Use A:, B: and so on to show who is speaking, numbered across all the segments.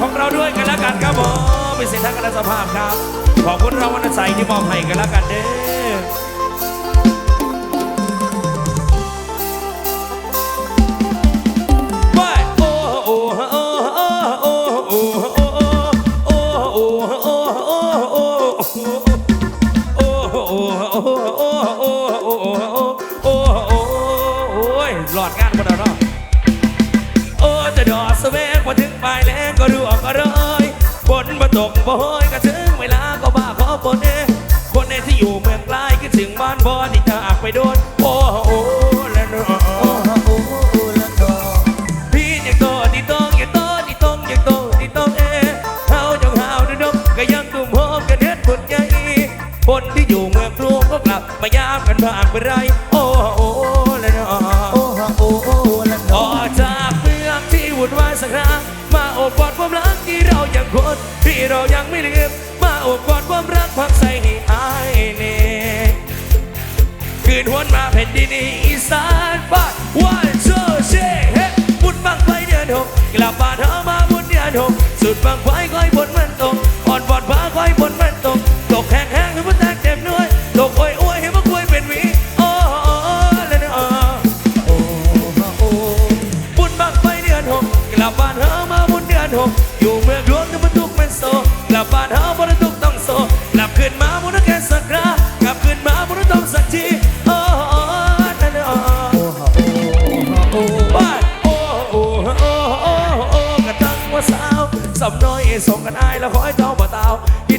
A: ของเราด้วยกันแล้วกันครับผมเป็นเสียงทางการสภาพครับ ขอบคุณเราวันใสที่มอบให้กันแล้วกันเด้อ ในเธออาจากไปโดน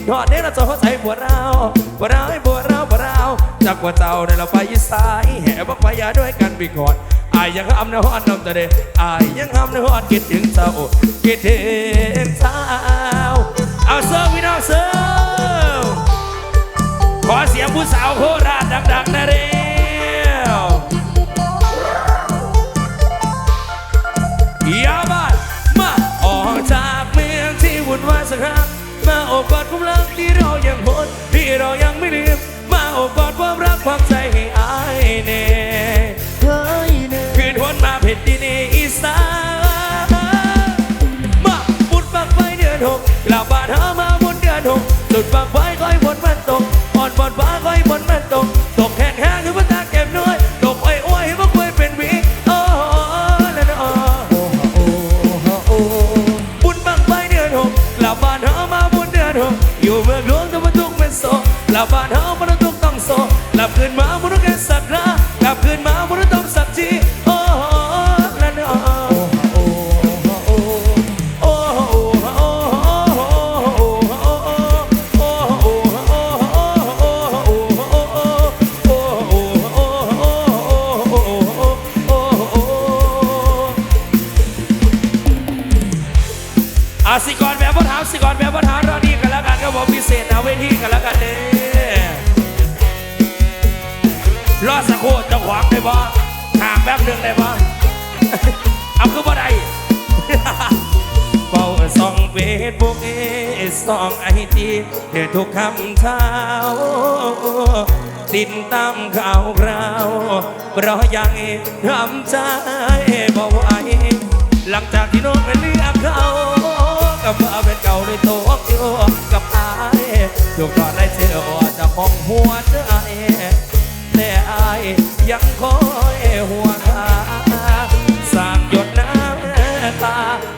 A: กินทอดเนี่ยเราจะเข้าใจปวดเราปวดเราให้ปวดเราปวดเราจากว่าเจ้าเนี่ยเราไปยีสายแห่บักไปยาด้วยกันไปก่อนอายยังห้ำในฮอดน้ำตาเดอายยังห้ำในฮอดคิดถึงเจ้าคิดถึงเจ้าเอาเซิร์ฟพี่น้องเซิร์ฟขอเสียงผู้สาวโคราชดังๆนะเร่ อนหกสุดบังไฟก้อยบนมันตกอ่อนบนฟ้าก้อยบนมันตกตกแห้งแห้งคือมันตาเก็บน้อยตกอ้อยอ้อยให้มันกล้วยเป็นหวีโอ้แล้วนะ
B: โอ้ฮะโอ้โอ้
A: บุญบังไฟเดือนหกกลับบ้านหามาบุญเดือนหกอยู่เมืองหลวงแต่มันทุกเป็นโซกลับบ้านหามันทุกต้องโซกลับคืนมาบุญแค่สักครากลับคืนมาบุญ ซบุ๊กเอสองไอจีเดือทุกคำเช้า ติดตามข่าวคราวเพราะยังทำใจบ่ไหวหลังจากที่โน้องไปเลือกเขากับมาเป็นเก่าเลยโตกอยู่กับอายถูกตอนได้เจอว่าจะของหัวใจแต่อายยังคอยหัวขา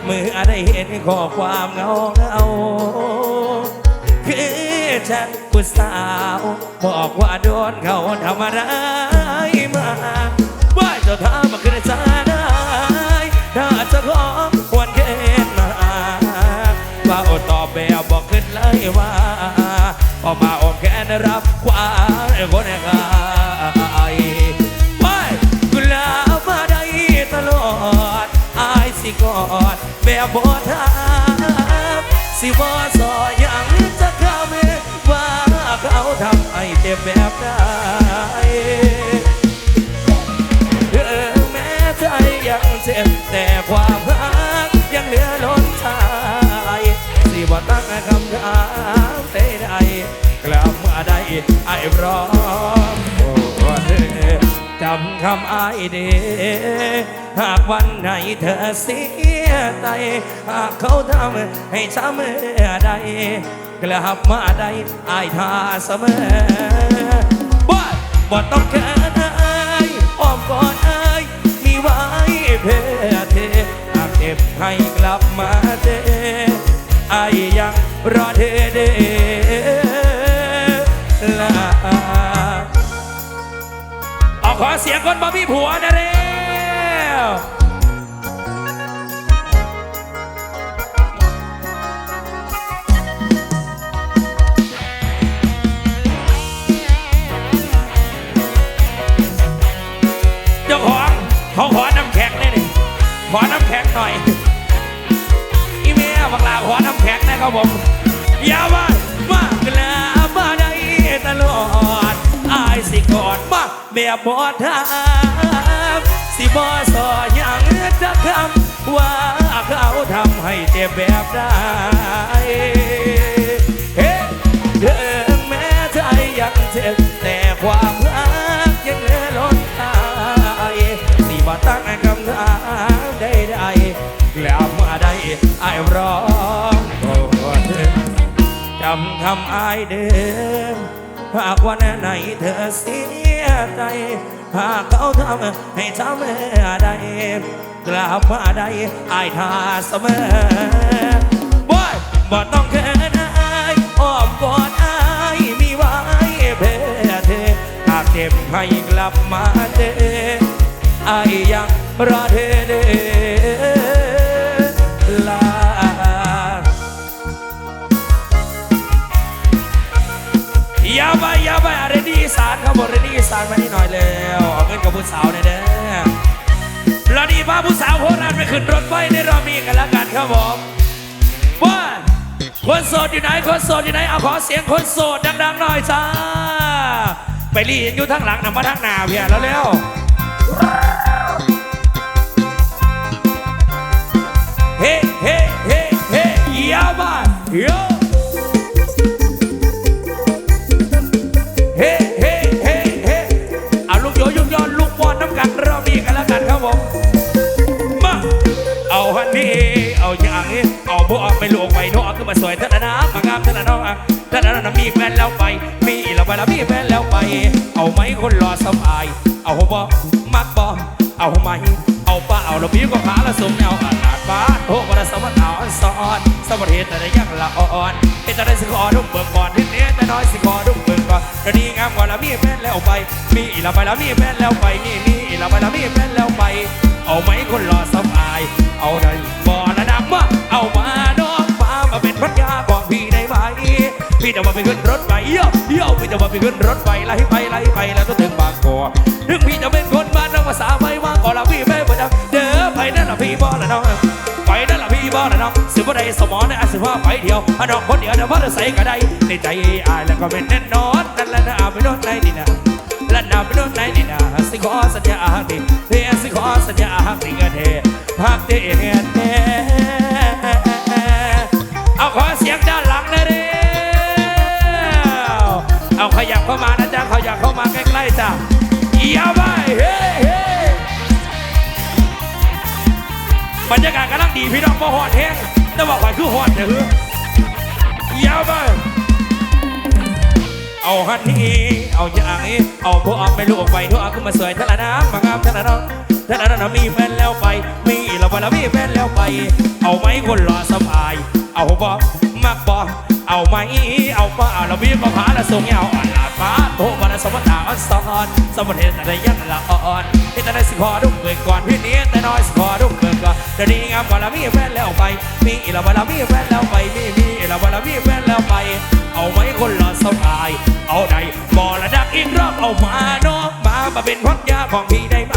A: เมื่อได้เห็นข้อความเงาเงาคือแชทผู้สาว บอกว่าโดนเขาทำอะไรมาว่าจะทำมาขึ้นจได้ถ้าจะขอวันเกณฑ์มาว่าอดตอบแบบบอกขึ้นเลยว่าพอมาออกแขนรับ ได้ไอ้พร้อมโอ้จำคำอายเดหากวันไหนเธอเสียใจหากเขาทำให้ช้ำเมื่อใดกลับมาได้อายท่าเสมอบ่บ่ต้องแค่อายอ้อมกอดไอายมีไว้เพื่อเธอหากเจ็บให้กลับมาเจอายยังรอเธอเด้ ขอเสียงคนบ่มีผัวนะเร็วเจ้าของเขาขอน้ำแข็งเลยนี่ขอน้ำแข็งหน่อยอีเมียบักลาขอน้ำแข็งนะครับผมอย่ามามาเกลามาได้ตลอดอายสิกอดมา แบบบอทามสิบอสออย่างจะคำว่าเขาทำให้เจ็บแบบได้เฮ้ถึงแม้ใจยังเจ็บแต่ความรักยังเหลือล้นตายสิบ่ตั้งคำถามใดๆกลับมาได้ไอ้ร้องโอ้จำคำอายเดิมหากวันไหนเธอเสีย ใจหากเขาทำให้ช้ำใดกลับมาได้อายท่าเสมอบ่บ่ต้องแค่นายอ้อมกอดอายมีไว้เพื่อเธอหากเจ็บให้กลับมาเจออายยังรอเธอเด้อ ย่าไปย่าไปอะไรดีอีสานครับผมเรดีอีสานมานี่หน่อยแล้วเอาเงินกับผู้สาวหน่ยเด้อเราดีพาผู้สาวโคราชไปขึ้นรถไฟในรอบนี้กันแล้วกันครับผมว่าคนโสดอยู่ไหนคนโสดอยู่ไหนเอาขอเสียงคนโสดดังๆหน่อยจ้าไปรียังอยู่ทางหลังนำมาทางหน้าเพียแล้วเร็วเฮ้เฮ้เฮ้เฮ้ย่าไปโยเผม มา เอาฮันนี่เอาอย่างนี้เอาพวกเอาไปลวงไปโน้ขึ้นมาสวยเท่านั้นะมางามเท่านั้นน้องเท่านั้นะมีแฟนแล้วไป มีแล้วไปแล้วมีแฟนแล้วไป เอาไหมคนรอสบาย เอาหัวบอมักบ่เอาไหมเอาป้าเอาเราพี่ก็หาละสมแนวอาลาดบ้านโอ้วันละสมัเอาอันสอน สมัเหตุแต่ยังละอ่อนเฮ็ดจะได้สิขอดุ้งเบิกก่อนทีนี้แต่น้อยสิขอดุ้งเบิกก่อนกระดีงามกว่าละมีแฟนแล้วไป มีเราไปแล้วมีแฟนแล้วไปมีมีเราไปแล้วมีแฟนแล้วไป เอาไหมคนรอสบาย เอาได้บ่ระดับมาเอามาน้องมามาเป็นพันยาของพี่ได้ไหมพี่จะมาไปขึ้นรถไฟเยี่ยวเยี่ยวพี่จะมาไปขึ้นรถไฟไล่ไปไล่ไปแล้วก็ถึงบางกอกถึงพี่จะเป็น ได้สมองในอาสิว่าไปเดียวอะน้องคนเดียวเดี๋ยวว่าจะใส่ก็ได้ในใจอายแล้วก็เป็นแน่นอนนั่นแหละนะไม่โดนในนี่นะและนำไปโดนไหนนี่นะสิขอสัญญาหักดีเพียงสิขอสัญญาหักดีกันเทหักดีเฮ็ดแน่เอาขอเสียงด้านหลังเลยเร็วเอาขยับเข้ามานะจ๊ะขยับเข้ามาใกล้ๆจ้ะอย่าไปเฮ้เฮ้บรรยากาศกำลังดีพี่น้องพอหอดแห้ง แต่ว่าข่อยคือหอดเด้ออย่าไปเอาฮันนี่เอาอย่างนี้เอาพวกเอาไปลูกไปทุกอาขึ้นมาสวยท่าละน้ำมางามท่าละน้องท่าละน้ำมีแฟนแล้วไป มีเราไปแล้วมีแฟนแล้วไป เอาไหมคนรอสบาย เอาบอกมักบอกเอาไหมเอาป้าเอาเราพี่ก็พาละส่งยาวอ่อนลาฟ้าโตวันสมตาอ่อนสอนสมเหตุอะไรยังละอ่อนที่แต่ได้สิขอดุ้งเบิกก่อนพี่นี้แต่น้อยสิขอ ดุ้งเดี๋ยวนี้งามกว่าเรามีแฟนแล้วไป มีเราไปแล้วมีแฟนแล้วไป มีมีเราไปแล้วมีแฟนแล้วไป เอาไหมคนรอสบาย เอาใดบ่ระดับอีกรอบเอามาเนาะมามาเป็นพักยาของพี่ได้ไหม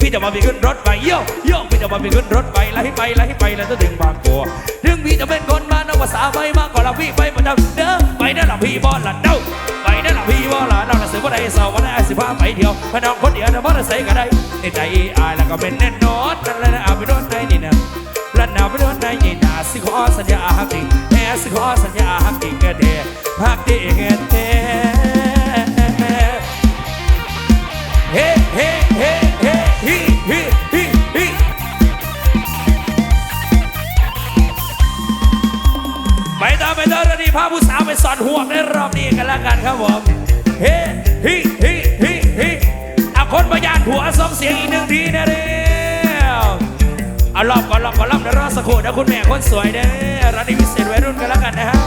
A: พี่จะมาไปขึ้นรถไปโยกโยกพี่จะมาไปขึ้นรถไปไล่ไปไล่ไปแล้วจะถึงบางกัวถึงพี่จะเป็นคนบ้านนภาษาไม่มากกว่าเราพี่ไปประจำเด้อไปนั่นละพี่บอลละเด้าไปนั่นละพี่บอลละเด้าละสือว่าได้สาวว่าได้สิบห้าไปเดียวพน้องคนเดียวนะบ่ได้ใส่ก็ได้ในใจอายแล้วก็เป็นแน่น ขอสัญญาหักดีแม่สิขอสัญญาหักดีเกเดหักดีเกเดเฮ้เฮ้เฮ้เฮ้ฮิฮิฮิฮิไปต่อไปต่อเดี๋ยวนี้พาผู้สาวไปสอนห่วงในรอบนี้กันแล้วกันครับผมเฮ้ฮิฮิฮิฮิเอาคนประยานหัวส่งเสียงอีกหนึ่งทีนะเร็ว เอารอบก่อนรอบก่อนรอบเดี๋ยวรอสักครู่นะคุณแม่คนสวยเด้อร้านนี้พิเศษวัยรุ่นกันแล้วกันนะฮะ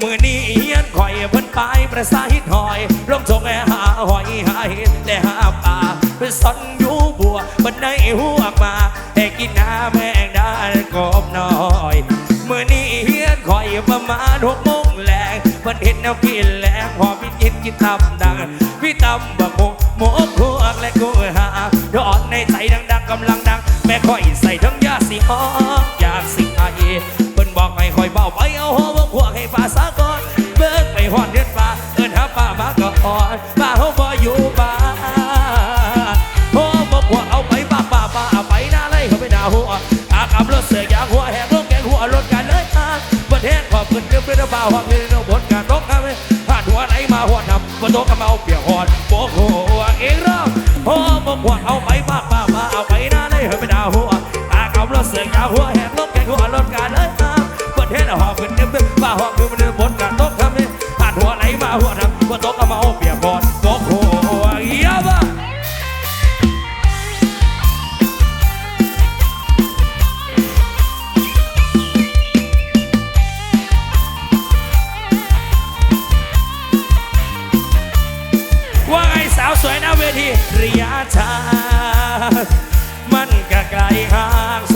A: มือนี้เฮียนคอยเพิ่นไปประสาหิดหอยลงทงแอหาหอยหาเห็ดแต่หาปลาเป็นสนอยู่บัวเพิ่นได้หัวมาให้กินน้ำแมงดากบน้อยมือนี้เฮียนคอยประมาณหกโมงแรงเพิ่นเห็นแนวกินแรงพอพี่กินกินทำดังพี่ตำบักหมกหมกพวกและกูหาดอนในใจดัง กำลังดัง แม่คอยใส่ทั้งยาสีหอมอยากสิไอเพิ่นบอกให้คอยเบาไปเอาหัวพวกให้ฟ้าสาก่อนเบิ่งไปหอนเดือนฟ้าเอิ้นหาป้ามาก็อ่อนป้าเฮาบ่อยู่บ้านโอ้บ่พวกเอาไปป้าป้าป้าเอาไปหน้าไล่เขาไปด่าหัวอากับรถเสือยางหัวแหกลงแกงหัวรถกันเลยอะบ่แทนขอบคุณเด้อเพื่อนบ่าวฮักเด้อบทการตกครับผ่านหัวไหลมาหัวนำบ่ตกก็มาเอา แหบรถแกงหัวรถกันเลยอะประเทศหอบขึ้นเต็มบ้าหอบขึ้นมันบนการตกทำให้ผ่านหัวไหลมาหัวทำหัวตกเอา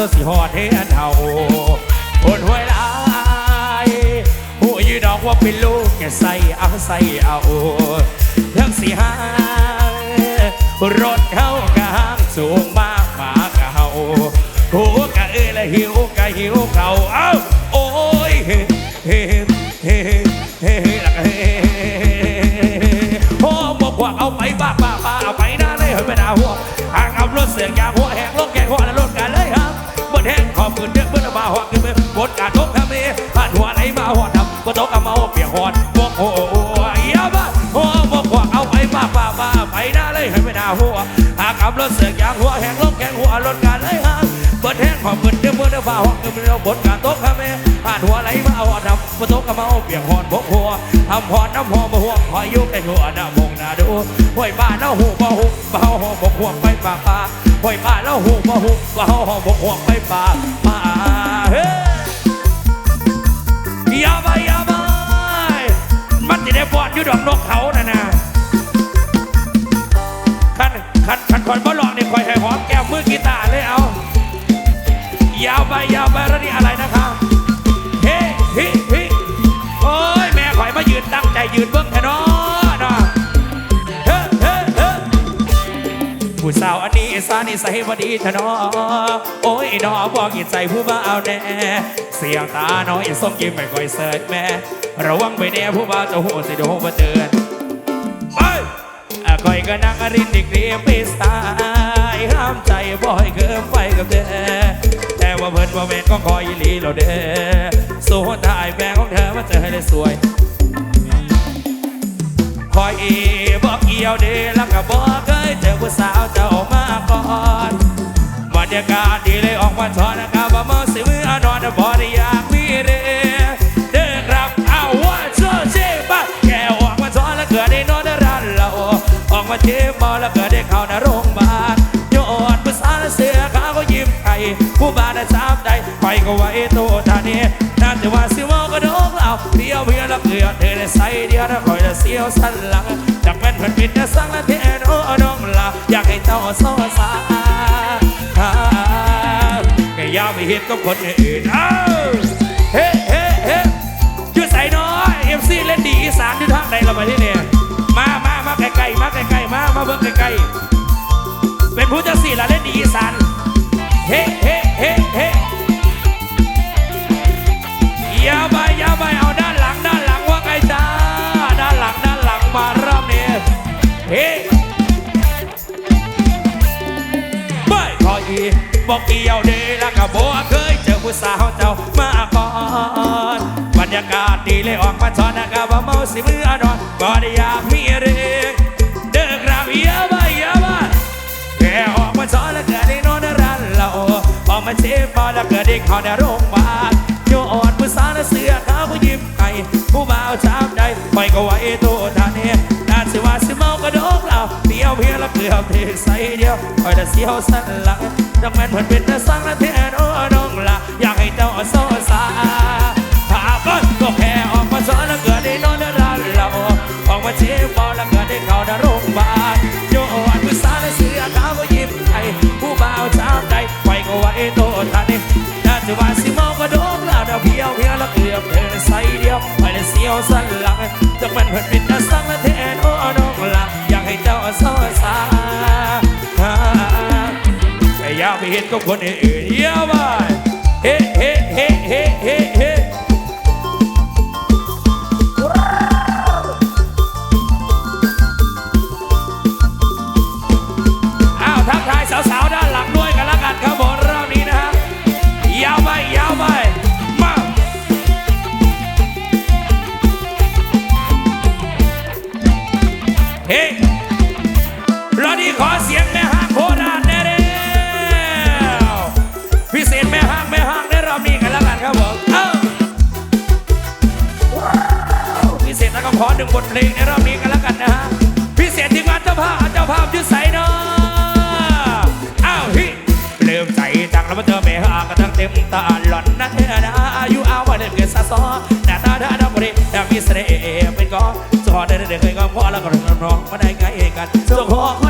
A: างสดสิหอดเฮ็ดเฮาโหดห้วยหลายหูยดอกว่าเป็นลูกแกใส่เอาใส่เอาทั้งสีหางรถเข้ากะห้างสูงมากมากะเฮาหูกะเอ้ยและหิวกะหิวเขาเอ้าโอ้ยเฮ้เฮ้เฮ้เฮ้ละเฮ้โอ้บอกว่าเอาไปบ้าบ้าบ้าเอาไปนะเลยเฮ้ยไม่น่าหัวหากเอารถเสียงยาง ตกเอามาเปียกหอดบกโอ้โหเยี่ยมโอ้บกหัวเอาไปบ้าบ้าบ้าไปหน้าเลยให้ไม่น่าหัวหากเอารถเสียงยางหัวแหกรถแกงหัวรถกันเลยครับบนแห้งขอบคุณเด็กเพื่อนมาหัวขึ้นไปบนการตกทำเองผ่านหัวไหนมาหัวทำก็ตกเอามาเปียกหอดบกหัวทำหอดน้ำหอมาหัวคอยยุบในหัวหน้ามงนาดูห้วยบ้านน้าหูบ่หูบ่าหอบกหัวไปป่าป่าห้อยมาแล้วหูมาหูว่าเฮาหอมบกห่วไปป่ามาเฮ้ยาบายา มันจะได้บอดอยู่ดอกนกเขาน่ะนะขันขันขันคอยบ่หลอกนี่คอยให้หอมแก้มมือกีตาร์เลยเอา ยาวไปยาวไปแล้วนี่อะไรนะครับเฮ้ฮ้เฮ้โอ้ยแม่คอยมายืนตั้งใจยืนเบิ้งแท้เนาะนาะเฮ้เฮ้เฮ้ผู้สาวอันนี้สานิสัยบดีทะเนอโอ้ยนอบอกยิใจผู้บ่าวแน่เสียงตาน้อยส้มยิ้มไม่ค่อยเสิร์ชแม่ ระวังไปแน่ผู้บ่าวจะหัวสิโดนมาเตือนไปอะคอยก็นั่งอรินดิกเรียมไปสไตล์ห้ามใจบ่อยเกินไปกับเธอแต่ว่าเพิ่นว่าแม่นก็คอยอีหลีเราเด้อสู้ถ่ายแบงของเธอมาเจอให้ได้สวยคอยอีบอกเกี่ยวเดแล้วก็บอกเคยเจอผู้สาวเจ้ามาก่อนบรรยากาศดีเลยออกมาทอนนะครับว่าเมาสิมือนอนบ่ได้อยา เจ็บเมาแล้วเกิดได้เข้าในโรงพยาบาลโยนภาษาเสือขาก็ยิ้มไข่ผู้บานได้สามใจไปก็ไว้โตท่านี้น่าจะว่าสิเมาก็โดนเอาเดียวเพียงละเกลือเธอได้ใส่เดียวนะคอยจะเสียวสันหลังจากแม่นเพิ่นปิดนะสังละเทนโอ้น้องลาอยากให้เจ้าโซสาแค่ยาวไปเห็นกับคนอื่นเอ้าเฮ้เฮ้เฮ้ชื่อใส่น้อยเอฟซีเล่นดีอีสานที่ทางใดเรามาที่เนี่ย มาเบิ่งไกลๆเป็นผู้จัดสี่ละเล่นดีอีสานเฮ้เฮ้เฮ้เฮ้อย่าไปอย่าไปเอาด้านหลังด้านหลังว่าไงจ้าด้านหลังด้านหลังมารอบนี้เฮ้ไม่พออีบอกเกี่ยวเดแล้วก็บอกเคยเจอผู้สาวเจ้ามาก่อนบรรยากาศดีเลยออกมาทอนนะครับว่าเมาสิมือนอนก็ได้อยากมีเรื่อดยาไบอลแล้วเกิดเด็กเขาในโรงพยาบาลโยอ่อนผู้สาวและเสือขาวผู้ยิ้มไก่ผู้บ่าวชามใดไม่ก็ไวตัวทานเองน่าสิว่าสิเมากระโดกเราเดียวเพียงละเกลือเทใส่เดียวคอยแต่เสียวสันหลังดังแม่นเพิ่นเป็นแต่สังและแทนโอ้น้องละอยากให้เจ้าโซซา ไอ้ตัวท่านเองน่าจะว่าสิมองกระโดดแล้วเดาเพียวเพียวแล้วเกลือเธอใส่เดียวไปเลยเสียวสันหลังจากมันเพิ่นเป็นตาสังละเทนโอ้น้องละอยากให้เจ้าซอยสาไม่อยากไปเห็นกับคนอื่นเยอะไปเฮ้เฮ้เฮ้เฮ้เฮ้ึงบทเพลงในรอบนี้กันแล้วกันนะฮะ พิเศษทีมงานเจ้าภาพเจ้าภาพยุดใส่เนาะอ้าวฮิเริ่มใจจังแล้วมาเจอแม่หากระทั่งเต็มตาหล่อนนะเธอนะอายุเอาว่าเล่นเกิดซาซอหน้าตาเธอดำบริแต่มีเสน่ห์เป็นก้อนสอดเดินเดินเคยก็พอแล้วก็ร้องมาได้ไงกันเจ้าขอ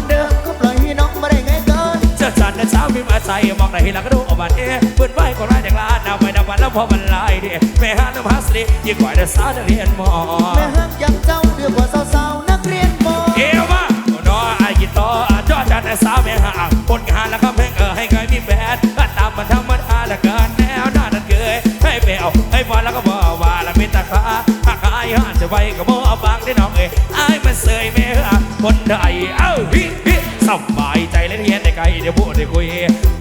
A: เจ้าจันทร์เช้าพิมพ์อาศัยมองไหนแล้วก็ดูออกมาเอ๊ะเปิดไว้คนร้ายอย่างลานเอาไปนำวันแล้วพอมันลายดิแม่หาน้ำฮัสลียิ่งกว่าเด็กสาวนักเรียนมอ
B: แม่ฮักยังเจ้าเดือกว่าสาวๆนักเรียนมอ
A: เอวมาโนอายิโตจอจันทร์สาวแม่หาคนงานแล้วก็เพลงเออให้เคยมีแฟนก็ตามมันธรรมดาละเกินแนวหน้านั้นเกยให้เปลวให้ฟอนแล้วก็บอกว่าละมีตาขาหากอายหันจะไปก็บ่เอาบังได้น้องเอ้ยอายมันเสยแม่หาคนใดเอ้าฮิ ฮิสบายใจและเรียนได้ไกลเดี๋ยวพูดได้คุย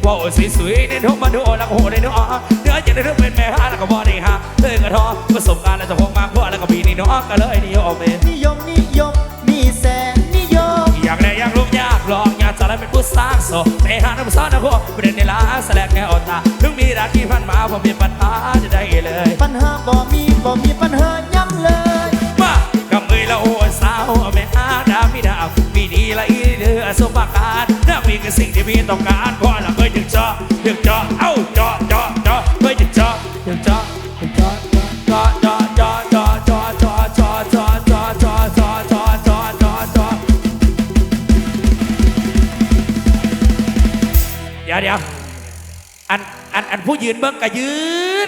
A: ว่าสวยๆในทุ่งมาดูแล้วก็โหได้เนาะเนื้อจะได้เรื่องเป็นแม่หาแล้วก็บ่ได้หาเธอกระทอประสบการณ์แล้วจะพงมากพอแล้วก็ปีนี้เนาะก็เลยนิยมเอง
B: นิยมนิยมมีแสนนิยม
A: อยากได้อยากรู้อยากลองอยากจะได้เป็นผู้สร้างโซไปหาน้ำซอสนะพวกประเด็นในลาแสลกแนวตาถึงมีรักที่พันมาผมมีปัญหาจะได้เลย
B: ปัญหาบ่มีบ่มีปัญหาย้ำเลย
A: มา มการน่ามีคือสิ่งที่มีต้องการเพราะเราเคยถึงจอถึงจอเอ้าจอจอจอเคยถึงจอถึงจอถึงจอจอจอจอจอจอจอจอจอจอจอจอจอจอจอจอเดี๋ยวเดี๋ยวอันอันอันผู้ยืนเบิ้งกะยื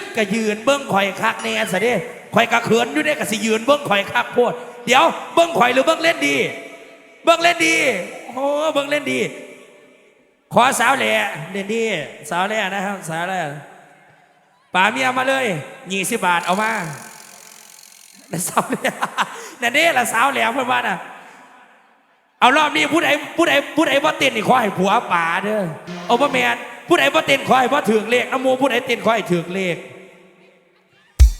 A: นกะยืนเบิ้งข่อยคักแน่สะเด้ข่อยกะเขินอยู่เด้กะสิยืนเบิ้งข่อยคักโพดเดี๋ยวเบิ้งข่อยหรือเบิ้งเล่นดี เบิ้งเล่นดี โอ้เบิ้งเล่นดี ขอสาวแหล่เล่นดี สาวแหล่นะครับ สาวแหล่ป่าเมียมาเลยยี่สิบบาทเอามานั่สาวแหล่นั่นเด้ละสาวแหล่เพื่อนบ้านอะเอารอบนี้ผู้ใดผู้ใดผู้ใดบ่เต้นนี่ขอให้ผัวป่าเด้อเอาบ่แมนผู้ใดบ่เต้นขอให้บ่ถือเลขน้ำมูผู้ใดเต้นขอให้ถือเลข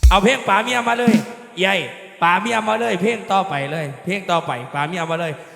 A: เอาเพลงป่าเมียมาเลยใหญ่ป่าเมียมาเลย เพลงต่อไปเลย เพลงต่อไปป่าเมียมาเลย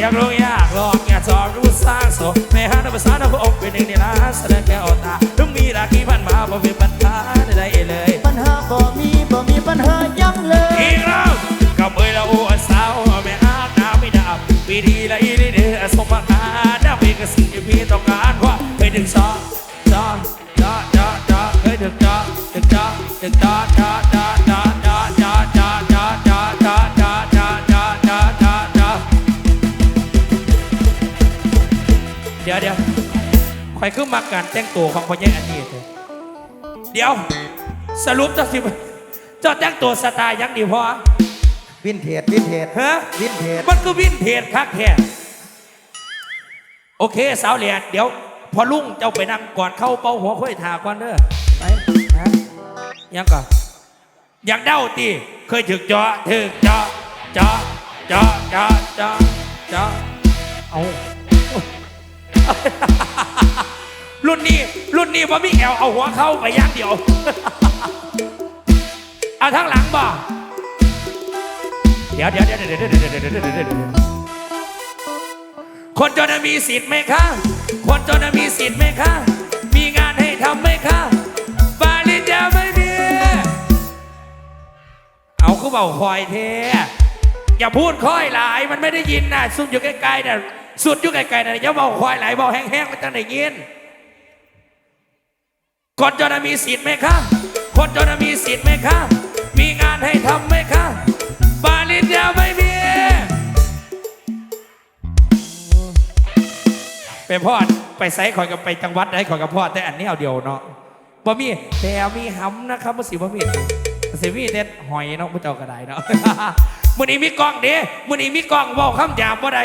A: อยากได้อยากรู้อยากลองอยากสอนรู้สร้างโสแม่ฮันภาษาหน้าพระองค์เป็นหนึ่งในล้านแสดงแก้วตาต้องมีราคีพันมาบ่เป็นปัญหาใดๆเลย
B: ปัญหาบ่มีบ่มีปัญหาย้ำเลย
A: อีกแล้วกับมือละอ้วนสาวไม่อาบน้ำไม่ดับปีดีละอีนี่เดือสมบัติน้ำมีกระสิ่งที่พี่ต้องการว่าเคยถึงจอจอจอจอจอเคยถึงจอถึงจอถึงจอจอจอี๋ยวเดี๋ยวคอยขึ้นมาการแต่งตัวของพ่อใหญ่อันนี้เถอเดี๋ยว สรุปเจ้าสิเจ้าแต่งตัวสไตล์ยังดีพอ
B: วินเทจวินเทจ
A: ฮะ
B: วินเทจ
A: มันก็วินเทจคักแท้โอเค สาวเหลียดเดี๋ยว พอลุงเจ้าไปนั่งก่อนเข้าเป้าหัวค่อยถาก่อนเด้อไปฮะยังก่อนอยากเด้าตีเคยถึกจอถึกจอจอจอจอจอจอเอา รุ่นนี้รุ่นนี้ว่ามีแอลเอาหัวเข้าไปย่างเดียวเอาทั้งหลังบ่เดี๋ยวเดี๋ยวเดี๋ยวเดี๋ยวเดี๋ยวเดี๋ยวเดี๋ยวคนจนมีสิทธิ์ไหมคะ คนจนมีสิทธิ์ไหมคะ มีงานให้ทำไหมคะบาลิจะไม่มีเอาเขาเบาคอยเทอย่าพูดค่อยหลายมันไม่ได้ยินนะซุ่มอยู่ใกล้ๆนะ สุดยุ่งไกลๆนะเนี่ยเบาควายไหลเบาแห้งๆไม่ต้องได้ยินคนจนมีสิทธิ์ไหมคะ คนจนมีสิทธิ์ไหมคะ มีงานให้ทำไหมคะ บาลินยาไม่มีไปพ่อไปไซคอยกับไปจังหวัดได้คอยกับพ่อแต่อันนี้เอาเดียวเนาะบ่มี่แต่มีหำนะครับบ่สิบ่มี่เสิมี่เด็ดหอยเนาะบ่เจ้าก็ได้เนาะมื้อนี้มีกล้องเด้มื้อนี้มีกล้องเว้าคำหยาบบ่ได้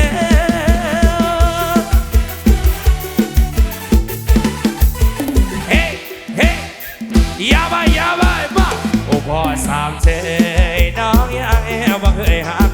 A: บ่สามเทน้องยังแอวบ่เคยหา